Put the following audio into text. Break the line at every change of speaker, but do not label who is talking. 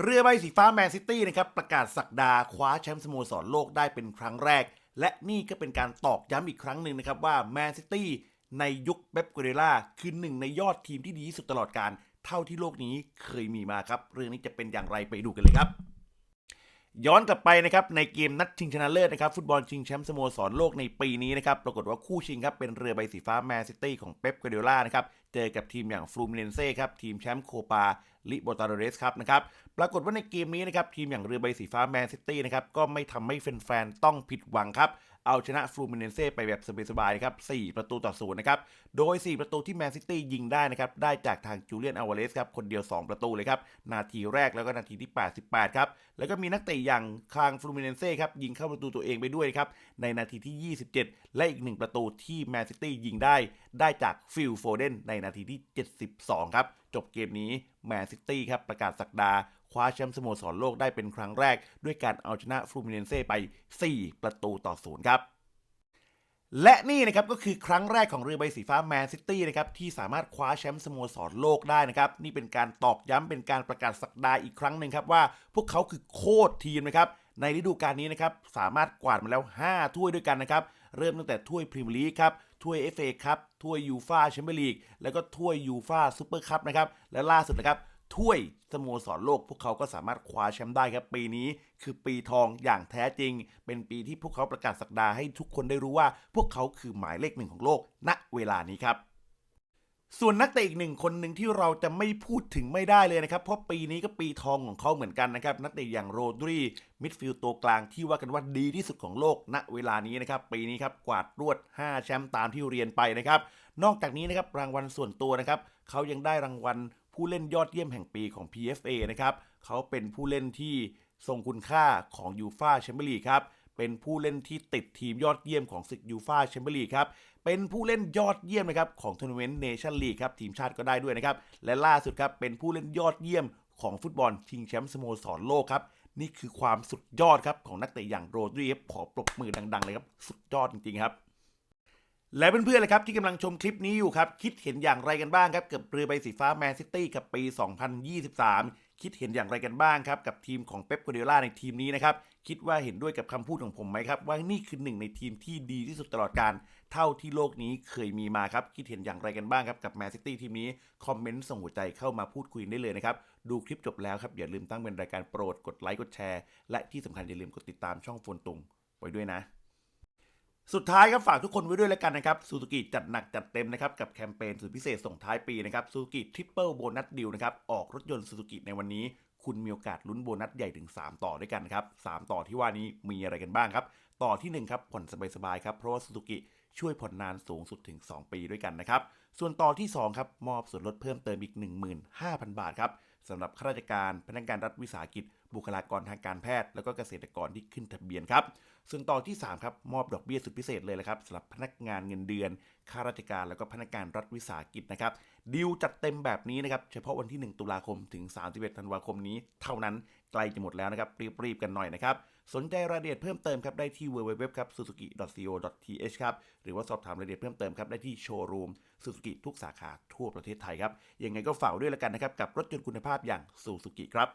เรือใบสีฟ้าแมนซิตี้นะครับประกาศสักดาคว้าแชมป์สโมสรโลกได้เป็นครั้งแรก และนี่ก็เป็นการตอกย้ำอีกครั้งหนึ่งนะครับว่าแมนซิตี้ในยุคเบบก a เรล่าคือหนึ่งในยอดทีมที่ดีที่สุดตลอดการ เท่าที่โลกนี้เคยมีมาครับ เรื่องนี้จะเป็นอย่างไรไปดูกันเลยครับ ย้อนกลับไปนะครับในเกมนัดชิงชนะเลิศนะครับฟุตบอลชิงแชมป์สโมสรโลกในปีนี้นะครับปรากฏว่าคู่ชิงครับเป็นเรือใบสีฟ้าแมนซิตี้ของเป๊ปกาเดล่านะครับเจอกับทีมอย่างฟลูมิเนนเซ่ครับทีมแชมป์โคปาลิโบตาโรเรสครับนะครับปรากฏว่าในเกมนี้นะครับทีมอย่างเรือใบสีฟ้าแมนซิตี้นะครับก็ไม่ทำให้แฟนๆต้องผิดหวังครับ เอาชนะฟลูมิเนเซ่ไปแบบสบายๆครับ4ประตูต่อศูนย์นะครับ โดย 4 ประตูที่แมนซิตี้ยิงได้นะครับ ได้จากทางจูเลียนอาวาเลสครับ คนเดียว 2 ประตูเลยครับ นาทีแรกแล้วก็นาทีที่ 88 ครับ แล้วก็มีนักเตะอย่างคางฟลูมิเนนเซ่ครับ ยิงเข้าประตูตัวเองไปด้วยครับ ในนาทีที่ 27 และอีก 1 ประตูที่แมนซิตี้ยิงได้ ได้จากฟิลโฟเดนในนาทีที่ 72 ครับ จบเกมนี้แมนซิตี้ครับประกาศสักดา คว้าแชมป์สโมสรโลกได้เป็นครั้งแรก ด้วยการเอาชนะฟลูมิเนนเซ่ไป 4 ประตูต่อศูนย์ครับและนี่นะครับก็คือครั้งแรกของเรือใบสีฟ้าแมนซิตี้นะครับที่สามารถคว้าแชมป์สโมสรโลกได้นะครับ นี่เป็นการตอกย้ำเป็นการประกาศสักดาอีกครั้งหนึ่งครับว่าพวกเขาคือโคตรทีมนะครับ ในฤดูกาลนี้นะครับสามารถกวาดมาแล้ว 5 ถ้วยด้วยกันนะครับ เริ่มตั้งแต่ถ้วยพรีเมียร์ลีกครับถ้วย FA ครับถ้วยยูฟาแชมเปี้ยนลีกแล้วก็ถ้วยยูฟาซูเปอร์คัพนะครับและล่าสุดนะครับ ถ้วยสโมสรโลกพวกเขาก็สามารถคว้าแชมป์ได้ครับปีนี้คือปีทองอย่างแท้จริง เป็นปีที่พวกเขาประกาศสักดาให้ทุกคนได้รู้ว่า พวกเขาคือหมายเลขหนึ่งของโลก ณเวลานี้ครับส่วนนักเตะอีกหนึ่งคนหนึ่งที่เราจะไม่พูดถึงไม่ได้เลยนะครับ เพราะปีนี้ก็ปีทองของเขาเหมือนกันนะครับ นักเตะอย่างโรดรีมิดฟิลด์ตัวกลางที่ว่ากันว่าดีที่สุดของโลกณเวลานี้นะครับ ปีนี้ครับกวาดรวด 5 แชมป์ตามที่เรียนไปนะครับ นอกจากนี้นะครับรางวัลส่วนตัวนะครับ เขายังได้รางวัล ผู้เล่นยอดเยี่ยมแห่งปีของ PFA นะครับเขาเป็นผู้เล่นที่ทรงคุณค่าของยูฟาแชมเปี้ยนลีกครับเป็นผู้เล่นที่ติดทีมยอดเยี่ยมของศึกยูฟาแชมเปี้ยนลีกครับ เป็นผู้เล่นยอดเยี่ยมนะครับของทัวร์นาเมนต์เนชั่นลีกครับทีมชาติก็ได้ด้วยนะครับ และล่าสุดครับเป็นผู้เล่นยอดเยี่ยมของฟุตบอลชิงแชมป์สโมสรโลกครับ นี่คือความสุดยอดครับของนักเตะอย่างโรดรีครับขอปรบมือดัง ๆ เลยครับ สุดยอดจริง ๆ ครับ และเพื่อนๆเลยครับที่กำลังชมคลิปนี้อยู่ครับ คิดเห็นอย่างไรกันบ้างครับกับเรือใบสีฟ้าแมนซิตี้กับปี 2023 คิดเห็นอย่างไรกันบ้างครับ กับทีมของเป๊ปกัวเดล่าในทีมนี้นะครับ คิดว่าเห็นด้วยกับคำพูดของผมไหมครับ ว่านี่คือหนึ่งในทีมที่ดีที่สุดตลอดการ เท่าที่โลกนี้เคยมีมาครับ คิดเห็นอย่างไรกันบ้างครับกับแมนซิตี้ทีมนี้ คอมเมนต์ส่งหัวใจเข้ามาพูดคุยได้เลยนะครับดูคลิปจบแล้วครับอย่าลืมตั้งเป็นรายการโปรดกดไลค์กดแชร์และที่สำคัญอย่าลืมกดติดตามช่องโฟนตุงไว้ด้วยนะ สุดท้ายครับฝากทุกคนไว้ด้วยแล้วกันนะครับซูซูกิจัดหนักจัดเต็มนะครับกับแคมเปญสุดพิเศษส่งท้ายปีนะครับซูซูกิทริปเปิลโบนัสดิวนะครับออกรถยนต์ซูซูกิในวันนี้ คุณมีโอกาสลุ้นโบนัสใหญ่ถึง 3 ต่อด้วยกันครับ 3 ต่อที่ว่านี้มีอะไรกันบ้างครับ ต่อทีหนึ่1 ครับผ่อนสบายๆครับเพราะว่าซูซูกิช่วยผ่อนนานสูงสุดถึง 2 ปีด้วยกันนะครับ ส่วนต่อที่ 2 ครับ มอบส่วนลดเพิ่มเติมอีก 15,000 บาทครับสำหรับข้าราชการพนักงานรัฐวิสาหกิจ บุคลากรทางการแพทย์ แล้วก็เกษตรกรที่ขึ้นทะเบียนครับ ส่วนต่อที่ 3 ครับ มอบดอกเบี้ยสุดพิเศษเลยละครับสำหรับพนักงานเงินเดือน ข้าราชการแล้วก็พนักงานรัฐวิสาหกิจนะครับดีลจัดเต็มแบบนี้นะครับเฉพาะวันที่ 1 ตุลาคมถึง 31 ธันวาคมนี้ เท่านั้นใกล้จะหมดแล้วนะครับรีบๆกันหน่อยนะครับสนใจรายละเอียดเพิ่มเติมครับได้ที่ www ครับ suzuki.co.th ครับหรือว่าสอบถามรายละเอียดเพิ่มเติมครับได้ที่โชว์รูมซูซูกิทุกสาขาทั่วประเทศไทยครับยังไงก็ฝากด้วยแล้วกันนะครับกับรถยนต์คุณภาพอย่างซูซูกิครับ